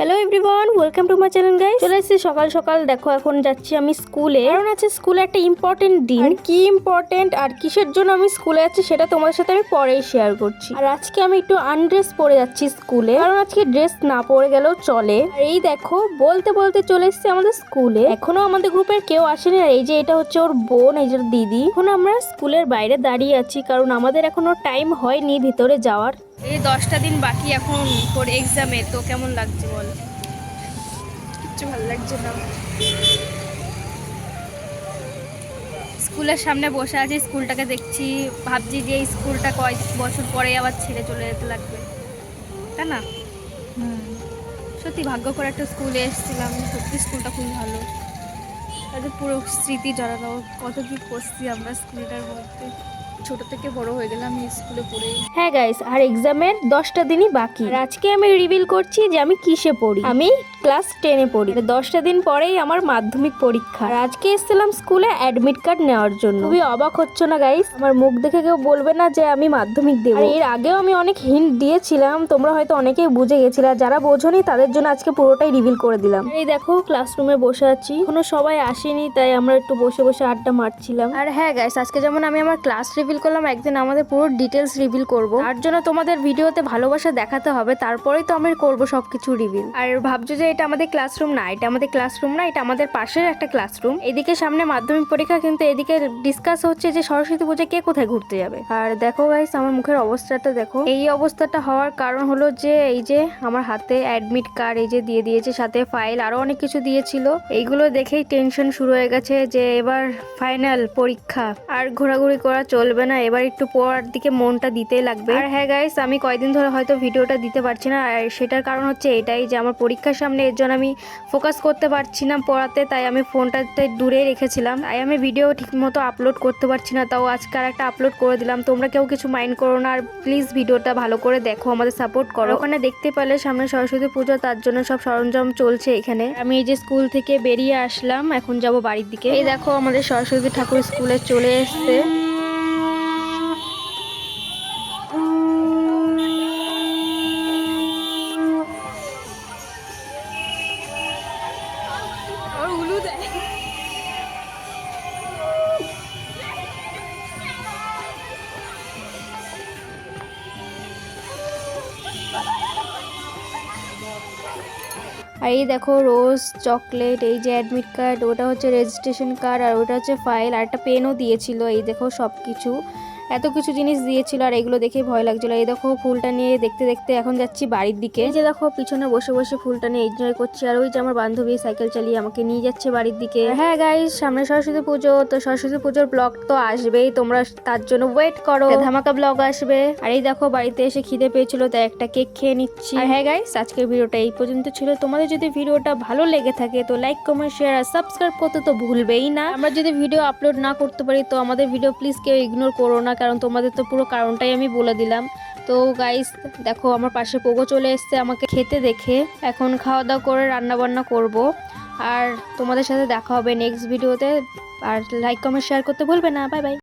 Hello everyone welcome to my channel guys চলে এসেছি সকাল সকাল। দেখো এখন যাচ্ছি আমি স্কুলে। কারণ আছে স্কুলে একটা ইম্পর্টেন্ট দিন। কি ইম্পর্টেন্ট আর কিসের জন্য আমি স্কুলে যাচ্ছি সেটা তোমাদের সাথে আমি পরেই শেয়ার করছি। আর আজকে আমি একটু আনড্রেস পরে যাচ্ছি স্কুলে। কারণ আজকে ড্রেস না পরে গেলেও চলে। আর এই দেখো বলতে বলতে চলে এসেছি আমাদের স্কুলে। এখনও আমাদের গ্রুপের কেউ আসেনি। আর এই যে এটা হচ্ছে ওর বোন এই যে দিদি। এখন আমরা স্কুলের বাইরে দাঁড়িয়ে আছি কারণ আমাদের এখনও টাইম হয়নি ভিতরে যাওয়ার। এই দশটা দিন বাকি এখন তোর এক্সামে তো কেমন লাগছে বল? কিচ্ছু ভালো লাগছে না। স্কুলের সামনে বসে আছি স্কুলটাকে দেখছি ভাবছি যে স্কুলটা কয় বছর পরে আবার ছেড়ে চলে যেতে লাগবে। তাই না? সত্যি ভাগ্য করে একটা স্কুলে এসেছিলাম সত্যি স্কুলটা খুব ভালো। তাদের পুরো স্মৃতি জড়ানো কত কি করছি আমরা স্কুলটার মধ্যে। ছোট থেকে বড় হয়ে গেলাম স্কুলে পড়েই হ্যাঁ গাইস আর এক্সামের দশটা দিনই বাকি। আর আজকে আমি রিভিল করছি যে আমি কিসে পড়ি। আমি ক্লাস টেনে পড়ি। দশটা দিন পরেই আমার মাধ্যমিক পরীক্ষা। আর আজকে এসেছিলাম স্কুলে অ্যাডমিট কার্ড নেওয়ার জন্য। খুবই অবাক হচ্ছে না গাইস আমার মুখ দেখে কেউ বলবে না যে আমি মাধ্যমিক দেবো। এর আগেও আমি অনেক হিন্ট দিয়েছিলাম। তোমরা হয়তো অনেকেই বুঝে গেছিলে। আর যারা বোঝনি তাদের জন্য আজকে পুরোটাই রিভিল করে দিলাম। এই দেখো ক্লাসরুমে বসে আছি। এখনও সবাই আসেনি তাই আমরা একটু বসে বসে আড্ডা মারছিলাম। আর হ্যাঁ গাইস আজকে যেমন আমি আমার ক্লাস রিভিল করলাম, একদিন আমাদের পুরো ডিটেলস রিভিল করব। তার জন্য তোমাদের ভিডিওতে ভালোবাসা দেখাতে হবে, তারপরেই তো আমি করব সবকিছু রিভিল আর ভাবছ যে এটা আমাদের ক্লাসরুম না, এটা আমাদের ক্লাসরুম না, এটা আমাদের পাশের একটা ক্লাসরুম এদিকে সামনে মাধ্যমিক পরীক্ষা, কিন্তু এদিকে ডিসকাস হচ্ছে যে সরস্বতী পূজায় কে কোথায় ঘুরতে যাবে। আর দেখো গাইস আমার মুখের অবস্থাটা দেখো। এই অবস্থাটা হওয়ার কারণ হলো যে, এই যে আমার হাতে অ্যাডমিট কার্ড এই যে দিয়ে দিয়েছে, সাথে ফাইল আরও অনেক কিছু দিয়েছিল। এইগুলো দেখেই টেনশন শুরু হয়ে গেছে যে এবার ফাইনাল পরীক্ষা, আর ঘোরাঘুরি করা চলবে না, এবার একটু পড়ার দিকে মনটা দিতেই লাগবে। আর হ্যাঁ গাইস আমি কয়দিন ধরে হয়তো ভিডিওটা দিতে পারছি না, আর সেটার কারণ হচ্ছে এটাই যে আমার পরীক্ষার সামনে এর জন্য আমি ফোকাস করতে পারছি না পড়াতে, তাই আমি ফোনটাতে দূরে রেখেছিলাম। তাই আমি ভিডিও ঠিক মতো আপলোড করতে পারছি না, তাও আজকে আর একটা আপলোড করে দিলাম। তোমরা কেউ কিছু মাইন্ড করো না, আর প্লিজ ভিডিওটা ভালো করে দেখো, আমাদের সাপোর্ট করো। ওখানে দেখতে পেলে সামনে সরস্বতী পুজো, তার জন্য সব সরঞ্জাম চলছে এখানে। আমি এই যে স্কুল থেকে বেরিয়ে আসলাম, এখন যাব বাড়ির দিকে। এই দেখো আমাদের সরস্বতী ঠাকুর স্কুলে চলে এসছে। আর এই দেখো রোজ চকলেট, এই যে অ্যাডমিট কার্ড ওটা হচ্ছে রেজিস্ট্রেশন কার্ড আর ওটা হচ্ছে ফাইল আর একটা পেনও দিয়েছিল। এই দেখো সব কিছু এত কিছু জিনিস দিয়েছিল আর এগুলো দেখে ভয় লাগছিল। এই দেখো ফুলটা নিয়ে দেখতে দেখতে এখন যাচ্ছি বাড়ির দিকে। এই যে দেখো পিছনে বসে বসে ফুলটা নিয়ে এনজয় করছি আর ওই যে আমার বান্ধবী সাইকেল চালিয়ে আমাকে নিয়ে যাচ্ছে বাড়ির দিকে। হ্যাঁ গাইস সামনে সরস্বতী পুজো, তো সরস্বতী পুজোর ব্লগ তো আসবেই। তোমরা তার জন্য ওয়েট করো। ধামাকা ব্লগ আসবে। আর এই দেখো বাড়িতে এসে খিদে পেয়েছিল, তাই একটা কেক খেয়ে নিচ্ছি। হ্যাঁ গাইস আজকের ভিডিওটা এই পর্যন্ত ছিল। তোমাদের যদি ভিডিওটা ভালো লেগে থাকে, তো লাইক কমেন্ট শেয়ার আর সাবস্ক্রাইব করতে তো ভুলবেই না। আমরা যদি ভিডিও আপলোড না করতে পারি, তো আমাদের ভিডিও প্লিজ কেউ ইগনোর করো না। কারণ তোমাদের তো পুরো কারণটাই আমি বলে দিলাম। তো গাইস দেখো আমার পাশে পোগো চলে এসছে আমাকে খেতে দেখে। এখন খাওয়া দাওয়া করে রান্নাবান্না করব। আর তোমাদের সাথে দেখা হবে নেক্সট ভিডিওতে আর লাইক কমেন্ট শেয়ার করতে ভুলবে না। Bye bye